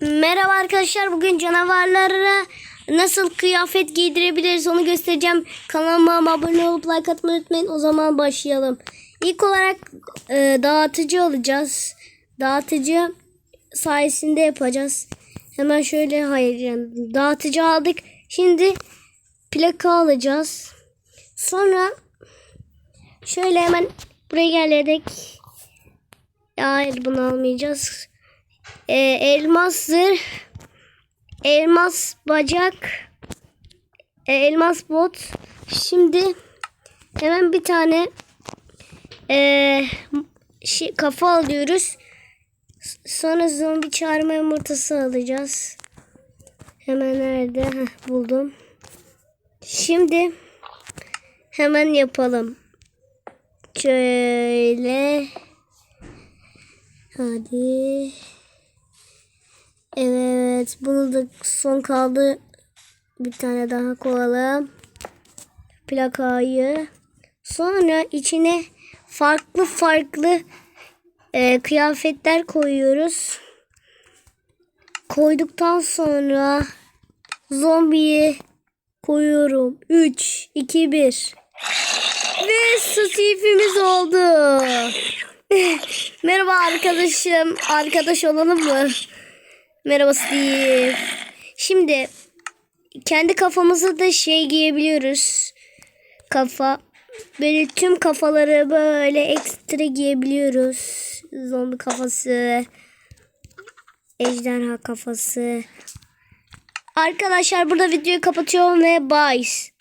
Merhaba arkadaşlar. Bugün canavarlara nasıl kıyafet giydirebiliriz onu göstereceğim. Kanalıma abone olup like atmayı unutmayın. O zaman başlayalım. İlk olarak e, dağıtıcı alacağız. Dağıtıcı sayesinde yapacağız. Hemen şöyle hayır yani dağıtıcı aldık. Şimdi plaka alacağız. Sonra şöyle hemen buraya gelerek hayır bunu almayacağız. Ee, elmas zırh, elmas bacak, e, elmas bot. Şimdi hemen bir tane e, şey, kafa alıyoruz. Sonra zombi çağırma yumurtası alacağız. Hemen nerede? Heh, buldum. Şimdi hemen yapalım. Şöyle. Hadi. Evet. Bunu da son kaldı. Bir tane daha koyalım. Plakayı. Sonra içine farklı farklı e, kıyafetler koyuyoruz. Koyduktan sonra zombiyi koyuyorum. 3, 2, 1. Ve Steve'imiz oldu. Merhaba arkadaşım. Arkadaş olalım mı? Merhaba Steve. Şimdi kendi kafamıza da şey giyebiliyoruz. Kafa. Böyle tüm kafaları böyle ekstra giyebiliyoruz. Zombi kafası. Ejderha kafası. Arkadaşlar burada videoyu kapatıyorum ve bye.